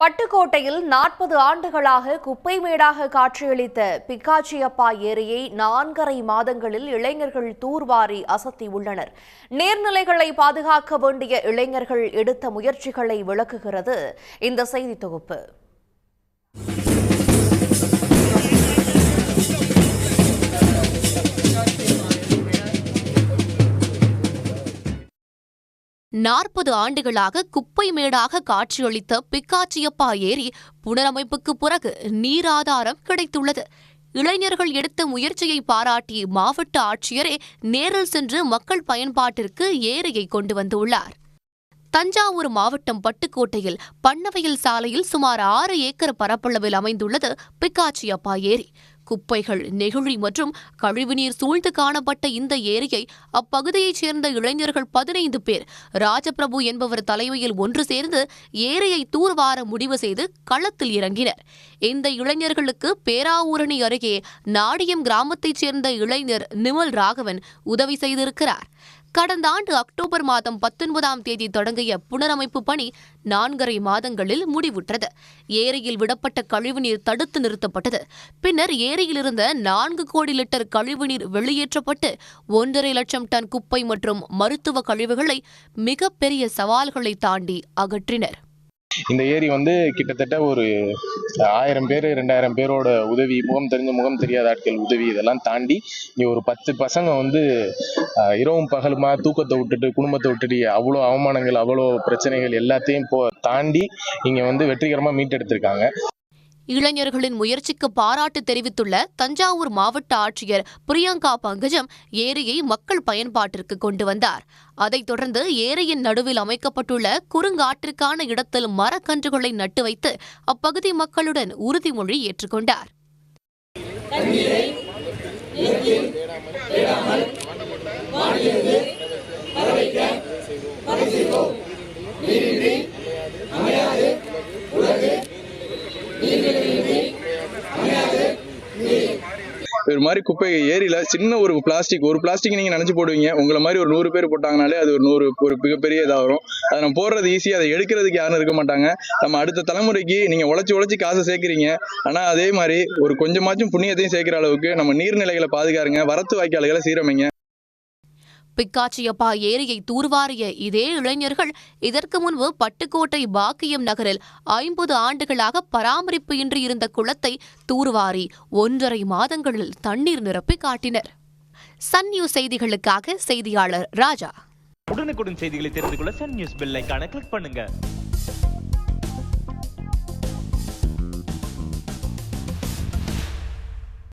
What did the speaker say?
பட்டுக்கோட்டையில் நாற்பது ஆண்டுகளாக குப்பை மேடாக காட்சியளித்த பிக்காச்சியப்பா ஏரியை நான்கரை மாதங்களில் இளைஞர்கள் தூர்வாரி அசத்தியுள்ளனர் நீர்நிலைகளை பாதுகாக்க வேண்டிய இளைஞர்கள் எடுத்த முயற்சிகளை விளக்குகிறது இந்த செய்தி தொகுப்பு. நாற்பது ஆண்டுகளாக குப்பை மேடாக காட்சியளித்த பிக்காச்சியப்பா ஏரி புனரமைப்புக்கு பிறகு நீராதாரம் கிடைத்துள்ளது. இளைஞர்கள் எடுத்த முயற்சியை பாராட்டி மாவட்ட ஆட்சியரே நேரில் சென்று மக்கள் பயன்பாட்டிற்கு ஏரியை கொண்டு வந்துள்ளார். தஞ்சாவூர் மாவட்டம் பட்டுக்கோட்டையில் பண்ணவையில் சாலையில் சுமார் ஆறு ஏக்கர் பரப்பளவில் அமைந்துள்ளது பிக்காச்சியப்பா ஏரி. குப்பைகள் நெகிழி மற்றும் கழிவுநீர் சூழ்ந்து காணப்பட்ட இந்த ஏரியை அப்பகுதியைச் சேர்ந்த இளைஞர்கள் பதினைந்து பேர் ராஜபிரபு என்பவர் தலைமையில் ஒன்று சேர்ந்து ஏரியை தூர்வார முடிவு செய்து களத்தில் இறங்கினர். இந்த இளைஞர்களுக்கு பேராவூரணி அருகே நாடியம் கிராமத்தைச் சேர்ந்த இளைஞர் நிமல் ராகவன் உதவி செய்திருக்கிறார். கடந்த ஆண்டு அக்டோபர் மாதம் பத்தொன்பதாம் தேதி தொடங்கிய புனரமைப்பு பணி நான்கரை மாதங்களில் முடிவுற்றது. ஏரியில் விடப்பட்ட கழிவுநீர் தடுத்து நிறுத்தப்பட்டது. பின்னர் ஏரியிலிருந்த நான்கு கோடி லிட்டர் கழிவுநீர் வெளியேற்றப்பட்டு ஒன்றரை லட்சம் டன் குப்பை மற்றும் மருத்துவ கழிவுகளை மிகப்பெரிய சவால்களை தாண்டி அகற்றினர். இந்த ஏரி வந்து கிட்டத்தட்ட ஒரு ஆயிரம் பேர் ரெண்டாயிரம் பேரோட உதவி முகம் தெரிஞ்ச முகம் தெரியாத ஆட்கள் உதவி இதெல்லாம் தாண்டி இங்கே ஒரு பத்து பசங்க வந்து ஆஹ், இரவும் பகலுமா தூக்கத்தை விட்டுட்டு குடும்பத்தை விட்டுட்டு அவ்வளோ அவமானங்கள் அவ்வளோ பிரச்சனைகள் எல்லாத்தையும் போ தாண்டி இங்க வந்து வெற்றிகரமா மீட்டெடுத்திருக்காங்க. இளைஞர்களின் முயற்சிக்கு பாராட்டு தெரிவித்துள்ள தஞ்சாவூர் மாவட்ட ஆட்சியர் பிரியங்கா பங்கஜம் ஏரியை மக்கள் பயன்பாட்டிற்கு கொண்டு வந்தார். அதைத் தொடர்ந்து ஏரியின் நடுவில் அமைக்கப்பட்டுள்ள குறுங்காற்றிற்கான இடத்தில் மரக்கன்றுகளை நட்டு வைத்து அப்பகுதி மக்களுடன் உறுதிமொழி ஏற்றுக்கொண்டார். ஒரு மாதிரி குப்பை ஏரியில சின்ன ஒரு பிளாஸ்டிக் ஒரு பிளாஸ்டிக் நீங்க நினைச்சு போடுவீங்க. உங்களை மாதிரி ஒரு நூறு பேர் போட்டாங்கனாலே அது ஒரு நூறு ஒரு மிகப்பெரிய இதாக வரும். அதை நம்ம போடுறது ஈஸி அதை எடுக்கிறதுக்கு யாரும் இருக்க மாட்டாங்க. நம்ம அடுத்த தலைமுறைக்கு நீங்க உழைச்சி உழைச்சி காசை சேர்க்குறீங்க. ஆனா அதே மாதிரி ஒரு கொஞ்சமாச்சும் புண்ணியத்தையும் சேர்க்கிற அளவுக்கு நம்ம நீர்நிலைகளை பாதுகாருங்க. வரத்து வாய்க்கால்களை சீரமைங்க. பிக்காச்சியப்பா ஏரியை தூர்வாரிய இதே இளைஞர்கள் இதற்கு முன்பு பட்டுக்கோட்டை பாக்கியம் நகரில் ஐம்பது ஆண்டுகளாக பராமரிப்பு இன்றி இருந்த குளத்தை தூர்வாரி ஒன்றரை மாதங்களில் தண்ணீர் நிரப்பி காட்டினர். சன் நியூஸ் செய்திகளுக்காக செய்தியாளர் ராஜா. உடனுக்குடன் செய்திகளை தெரிந்து கொள்ள சன் நியூஸ் பெல் கிளிக் பண்ணுங்க.